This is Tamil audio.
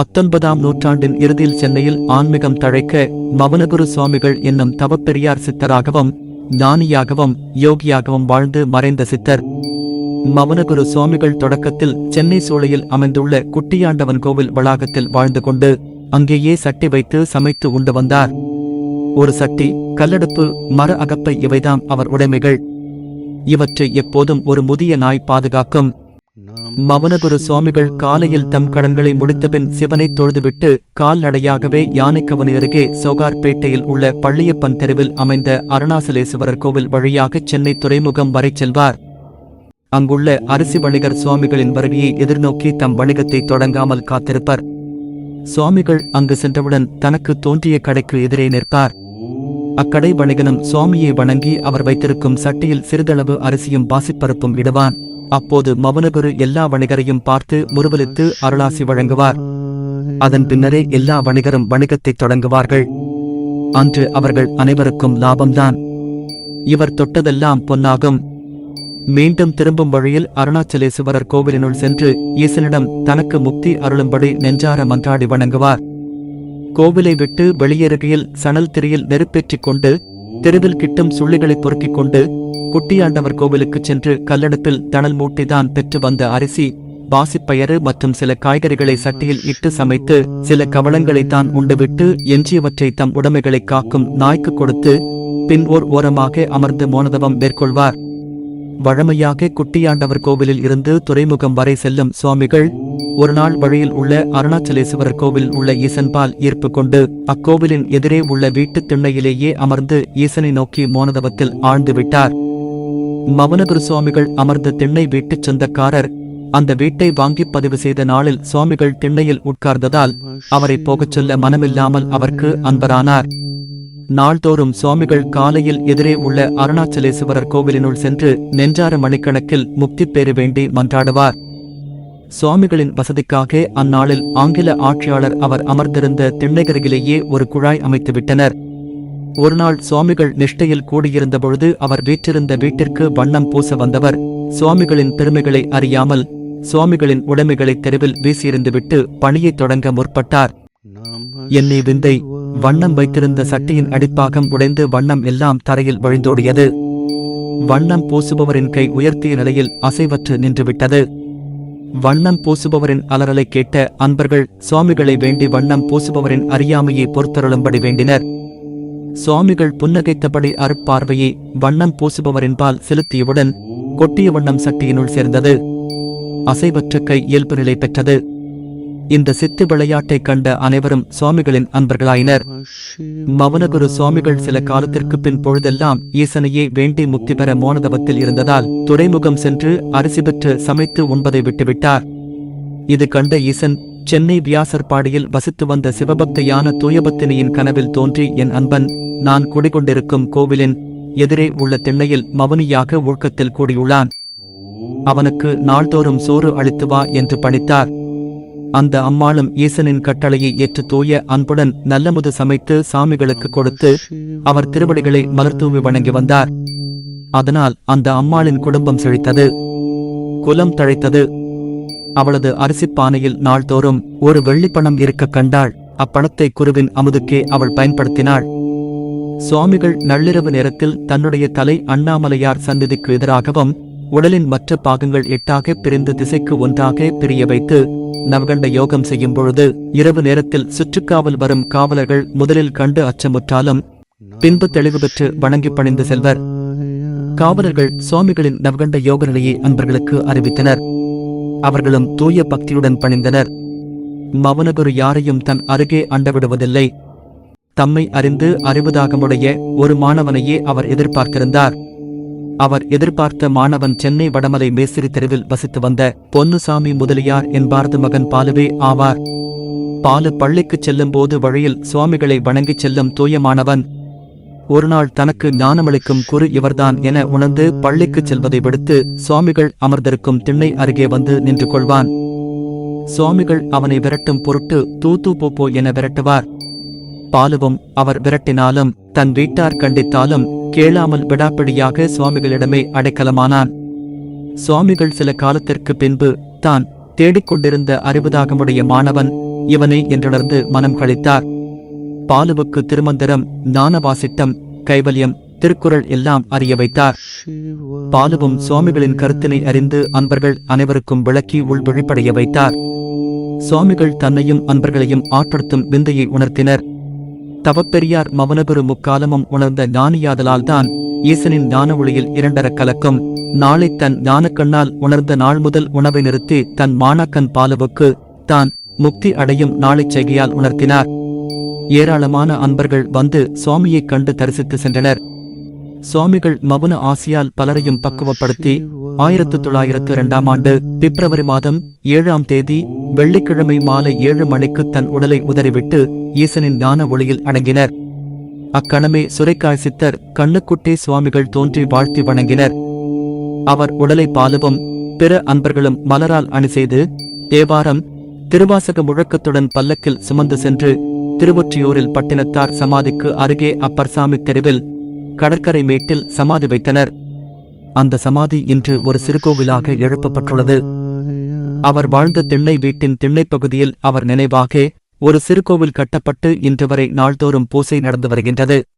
பத்தொன்பதாம் நூற்றாண்டின் இறுதியில் சென்னையில் ஆன்மீகம் தழைக்க மவனகுரு சுவாமிகள் என்னும் தவப்பெரியார் சித்தராகவும் ஞானியாகவும் யோகியாகவும் வாழ்ந்து மறைந்த சித்தர். மவனகுரு சுவாமிகள் தொடக்கத்தில் சென்னை சூளையில் அமைந்துள்ள குட்டியாண்டவன் கோவில் வளாகத்தில் வாழ்ந்து கொண்டு அங்கேயே சட்டி வைத்து சமைத்து உண்டு வந்தார். ஒரு சட்டி கல்லடுப்பு மர அகப்பை இவைதாம் அவர் உடைமைகள். இவற்றை எப்போதும் ஒரு முதிய நாய் பாதுகாக்கும் மவனகுரு சுவாமிகள் காலையில் தம் கடன்களை முடித்தபின் சிவனை தொழுதுவிட்டு கால்நடையாகவே யானைக்கவனி அருகே சோகார்பேட்டையில் உள்ள பள்ளியப்பன் தெருவில் அமைந்த அருணாசலேசுவரர் கோவில் வழியாக சென்னை துறைமுகம் வரை செல்வார். அங்குள்ள அரிசி வணிகர் சுவாமிகளின் வருகையை எதிர்நோக்கி தம் வணிகத்தை தொடங்காமல் காத்திருப்பர். சுவாமிகள் அங்கு சென்றவுடன் தனக்கு தோன்றிய கடைக்கு எதிரே நிற்பார். அக்கடை வணிகனும் சுவாமியை வணங்கி அவர் வைத்திருக்கும் சட்டியில் சிறிதளவு அரிசியும் பாசிப்பருப்பும் இடுவான். அப்போது மவனகுரு எல்லா வணிகரையும் பார்த்து முருவலித்து அருளாசி வழங்குவார். அதன் பின்னரே எல்லா வணிகரும் வணிகத்தைத் தொடங்குவார்கள். அன்று அவர்கள் அனைவருக்கும் லாபம்தான். இவர் தொட்டதெல்லாம் பொன்னாகும். மீண்டும் திரும்பும் வழியில் அருணாச்சலேசுவரர் கோவிலினுள் சென்று ஈசனிடம் தனக்கு முக்தி அருளும்படி நெஞ்சார மன்றாடி வணங்குவார். கோவிலை விட்டு வெளியேறுகையில் சணல் திரியில் நெருப்பேற்றிக் கொண்டு தெருவில் கிட்டும் சுள்ளிகளை பொறுக்கிக் கொண்டு குட்டியாண்டவர் கோவிலுக்குச் சென்று கல்லடத்தில் தணல் மூட்டிதான் பெற்று வந்த அரிசி பாசிப்பயறு மற்றும் சில காய்கறிகளை சட்டியில் இட்டு சமைத்து சில கவளங்களை தான் உண்டுவிட்டு எஞ்சியவற்றை தம் உடைமைகளை காக்கும் நாய்க்கு கொடுத்து பின் ஓர் ஓரமாக அமர்ந்து மோனதவம் மேற்கொள்வார். வழமையாக குட்டியாண்டவர் கோவிலில் இருந்து துறைமுகம் வரை செல்லும் சுவாமிகள் ஒருநாள் வழியில் உள்ள அருணாச்சலேஸ்வரர் கோவில் உள்ள ஈசன்பால் ஈர்ப்பு கொண்டு அக்கோவிலின் எதிரே உள்ள வீட்டுத் திண்ணையிலேயே அமர்ந்து ஈசனை நோக்கி மோனதவத்தில் ஆழ்ந்து விட்டார். மவனகுரு சுவாமிகள் அமர்ந்த திண்ணை வீட்டுச் சொந்தக்காரர் அந்த வீட்டை வாங்கி பதிவு செய்த நாளில் சுவாமிகள் திண்ணையில் உட்கார்ந்ததால் அவரை போகச் சொல்ல மனமில்லாமல் அவருக்கு அன்பரானார். நாள்தோறும் சுவாமிகள் காலையில் எதிரே உள்ள அருணாச்சலேசுவரர் கோவிலினுள் சென்று நெஞ்சார மணிக்கணக்கில் முக்தி பெற வேண்டி மன்றாடுவார். சுவாமிகளின் வசதிக்காக அந்நாளில் ஆங்கில ஆட்சியாளர் அவர் அமர்ந்திருந்த திண்ணைகரையிலேயே ஒரு குழாய் அமைத்துவிட்டனர். ஒருநாள் சுவாமிகள் நிஷ்டையில் கூடியிருந்த பொழுது அவர் வீற்றிருந்த வீட்டிற்கு வண்ணம் பூச வந்தவர். சுவாமிகளின் பெருமைகளை அறியாமல் சுவாமிகளின் உடைமைகளை தெருவில் வீசியிருந்துவிட்டு பணியைத் தொடங்க முற்பட்டார். என்னை விந்தை வண்ணம் வைத்திருந்த சட்டியின் அடிப்பாகம் உடைந்து வண்ணம் எல்லாம் தரையில் வழிந்தோடியது. வண்ணம் பூசுபவரின் கை உயர்த்திய நிலையில் அசைவற்று நின்றுவிட்டது. வண்ணம் பூசுபவரின் அலறலை கேட்ட அன்பர்கள் சுவாமிகளை வேண்டி வண்ணம் பூசுபவரின் அறியாமையை பொறுத்தருளும்படி வேண்டினர். சுவாமிகள் புன்னகைத்தபடி அருட்பார்வையை வண்ணம் பூசுபவரின்பால் செலுத்தியவுடன் கொட்டிய வண்ணம் சட்டியினுள் சேர்ந்தது. அசைவற்ற கை இயல்பு நிலை பெற்றது. இந்த சித்து விளையாட்டைக் கண்ட அனைவரும் சுவாமிகளின் அன்பர்களாயினர். மவனகுரு சுவாமிகள் சில காலத்திற்கு பின் பொழுதெல்லாம் ஈசனையே வேண்டி முக்தி பெற மோனதவத்தில் இருந்ததால் துறைமுகம் சென்று அரிசி பெற்று சமைத்து உண்பதை விட்டுவிட்டார். இது கண்ட ஈசன் சென்னை வியாசர்பாடியில் வசித்து வந்த சிவபக்தையான தூயபத்தினியின் கனவில் தோன்றி என் அன்பன் நான் குடிகொண்டிருக்கும் கோவிலின் எதிரே உள்ள திண்ணையில் மவனியாக ஊழ்க்கத்தில் கூடியுள்ளான். அவனுக்கு நாள்தோறும் சோறு அளித்து வா என்று பணித்தார். அந்த அம்மாளும் ஈசனின் கட்டளையை ஏற்று தூய அன்புடன் நல்லமுது சமைத்து சாமிகளுக்கு கொடுத்து அவர் திருவடிகளை மலர்தூவி வணங்கி வந்தார். அதனால் அந்த அம்மாளின் குடும்பம் செழித்தது. குலம் தழைத்தது. அவளது அரிசிப் பானையில் நாள்தோறும் ஒரு வெள்ளிப்பணம் இருக்க கண்டாள். அப்பணத்தை குருவின் அமுதுக்கே அவள் பயன்படுத்தினாள். சுவாமிகள் நள்ளிரவு நேரத்தில் தன்னுடைய தலை அண்ணாமலையார் சந்நிதிக்கு எதிராகவும் உடலின் மற்ற பாகங்கள் எட்டாக பிரிந்து திசைக்கு ஒன்றாக பிரிய வைத்து நவகண்ட யோகம் செய்யும் பொழுது இரவு நேரத்தில் சுற்றுக்காவல் வரும் காவலர்கள் முதலில் கண்டு அச்சமுற்றாலும் பின்பு தெளிவு பெற்று வணங்கி பணிந்து செல்வர். காவலர்கள் சுவாமிகளின் நவகண்ட யோக நிலையை அன்பர்களுக்கு அறிவித்தனர். அவர்களும் தூய பக்தியுடன் பணிந்தனர். மவனகுரு யாரையும் தன் அருகே அண்டவிடுவதில்லை. தம்மை அறிந்து அறிவதாகமுடைய ஒரு மாணவனையே அவர் எதிர்பார்த்திருந்தார். அவர் எதிர்பார்த்த மாணவன் சென்னை வடமலை மேசிறி தெருவில் வசித்து வந்த பொன்னுசாமி முதலியார் என்பாரது மகன் பாலுவே ஆவார். பாலு பள்ளிக்குச் செல்லும்போது வழியில் சுவாமிகளை வணங்கிச் செல்லும் தூயமானவன் ஒருநாள் தனக்கு ஞானமளிக்கும் குரு இவர்தான் என உணர்ந்து பள்ளிக்குச் செல்வதை விடுத்து சுவாமிகள் அமர்ந்திருக்கும் திண்ணை அருகே வந்து நின்று கொள்வான். சுவாமிகள் அவனை விரட்டும் பொருட்டு தூத்து போப்போ போ என விரட்டுவார். பாலுவும் அவர் விரட்டினாலும் தன் வீட்டார் கண்டித்தாலும் கேளாமல் விடாப்பிடியாக சுவாமிகளிடமே அடைக்கலமானான். சுவாமிகள் சில காலத்திற்கு பின்பு தான் தேடிக்கொண்டிருந்த அறிவுதாகமுடைய மாணவன் இவனே என்றுணர்ந்து மனம் கழித்தார். பாலுவுக்கு திருமந்திரம் ஞானவாசிட்டம் கைவல்யம் திருக்குறள் எல்லாம் அறிய வைத்தார். பாலுவும் சுவாமிகளின் கருத்தினை அறிந்து அன்பர்கள் அனைவருக்கும் விளக்கி உள்விழிப்படைய வைத்தார். சுவாமிகள் தன்னையும் அன்பர்களையும் ஆட்படுத்தும் விந்தையை உணர்த்தினர். தவப்பெரியார் மவனபெரு முக்காலமும் உணர்ந்த ஞானியாதலால்தான் ஈசனின் ஞான ஒளியில் இரண்டரக் கலக்கும். நாளை தன் ஞானக்கண்ணால் உணர்ந்த நாள் முதல் உணவை நிறுத்தி தன் மாணாக்கன் பாலுவுக்கு தான் முக்தி அடையும் நாளைச் செய்கையால் உணர்த்தினார். ஏராளமான அன்பர்கள் வந்து சுவாமியைக் கண்டு தரிசித்து சென்றனர். சுவாமிகள் மவுன ஆசியால் பலரையும் பக்குவப்படுத்தி ஆயிரத்து தொள்ளாயிரத்து இரண்டாம் ஆண்டு பிப்ரவரி மாதம் ஏழாம் தேதி வெள்ளிக்கிழமை மாலை ஏழு மணிக்கு தன் உடலை உதறிவிட்டு ஈசனின் ஞான ஒளியில் அடங்கினர். அக்கணமே சுரைக்காய் சித்தர் கண்ணுக்குட்டே சுவாமிகள் தோன்றி வாழ்த்தி வணங்கினர். அவர் உடலை பாலுவும் பிற அன்பர்களும் மலரால் அணி செய்து தேவாரம் திருவாசக முழக்கத்துடன் பல்லக்கில் சுமந்து சென்று திருவொற்றியூரில் பட்டினத்தார் சமாதிக்கு அருகே அப்பர்சாமி தெருவில் கடற்கரை மேட்டில் சமாதி வைத்தனர். அந்த சமாதி இன்று ஒரு சிறுகோவிலாக எழுப்பப்பட்டுள்ளது. அவர் வாழ்ந்த திண்ணை வீட்டின் திண்ணைப் பகுதியில் அவர் நினைவாக ஒரு சிறுகோவில் கட்டப்பட்டு இன்று வரை நாள்தோறும் பூசை நடந்து வருகின்றது.